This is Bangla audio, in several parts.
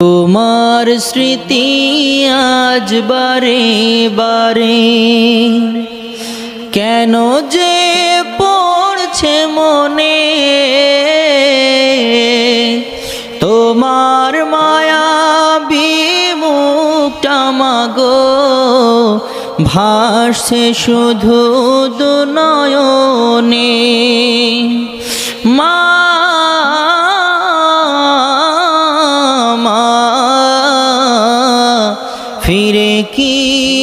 তোমার স্মৃতি আজ বারে বারে, কেন যে পড়ছে মনে? তোমার মায়া বিমুখটা মাগো, ভাসছে শুধু দুনয়নে। মা ফিরে কি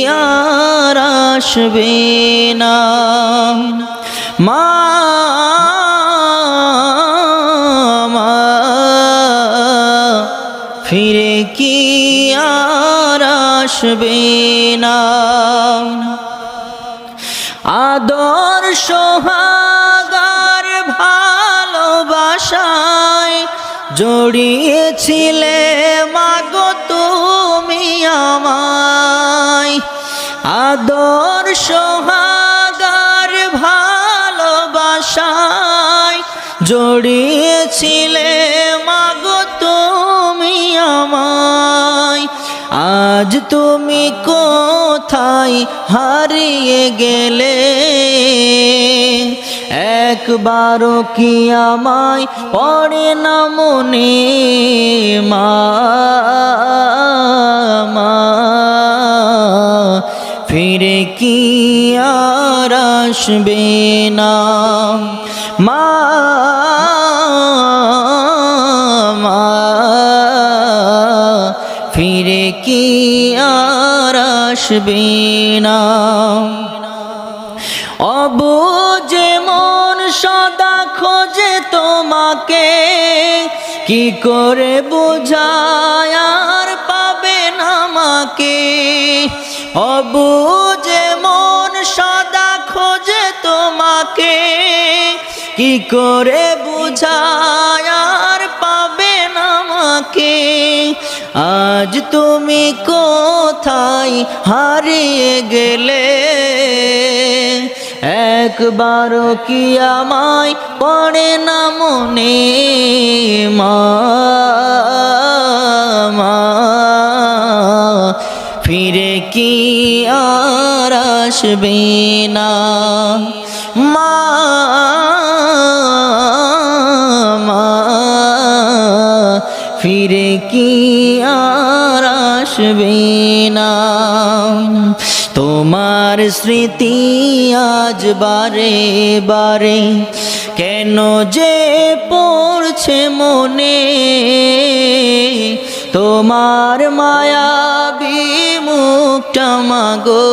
আর আসবে না? মা ফিরে কি আর আসবে না? আদর সোহাগার ভালোবাসায় জড়িয়েছিলে মাগো তুমি আমায়। আদর সোহাগার ভালোবাসায় জড়িয়েছিলে মাগো তুমি আমায়। আজ তুমি কোথায় হারিয়ে গেলে? একবারও কি আমায় পড়ে না মনে? মা কি আর আসবে না? মা ফিরে কি আর আসবে না? অবুঝে মন সদা খোঁজে তোমাকে, কি করে বোঝায় আর পাবে না মন সদা খোঁজে তোমাকে। কি করে বুঝায় আর পাবে না আমাকে? আজ তুমি কোথায় হারিয়ে গেলে? একবারও কি আমায় পড়ে না মনে? ফিরে কি আর আসবে না মা ফিরে কি আর আসবে না তোমার স্মৃতি আজ বারে বারে কেন যে পড়ছে মনে তোমার মায়া বিমুখটা মাগো।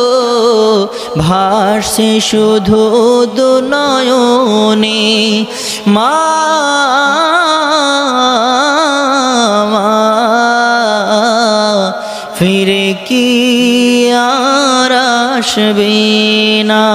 ভাসে শুধু দুনয়নে। মা, ফিরে কি আর আসবে না?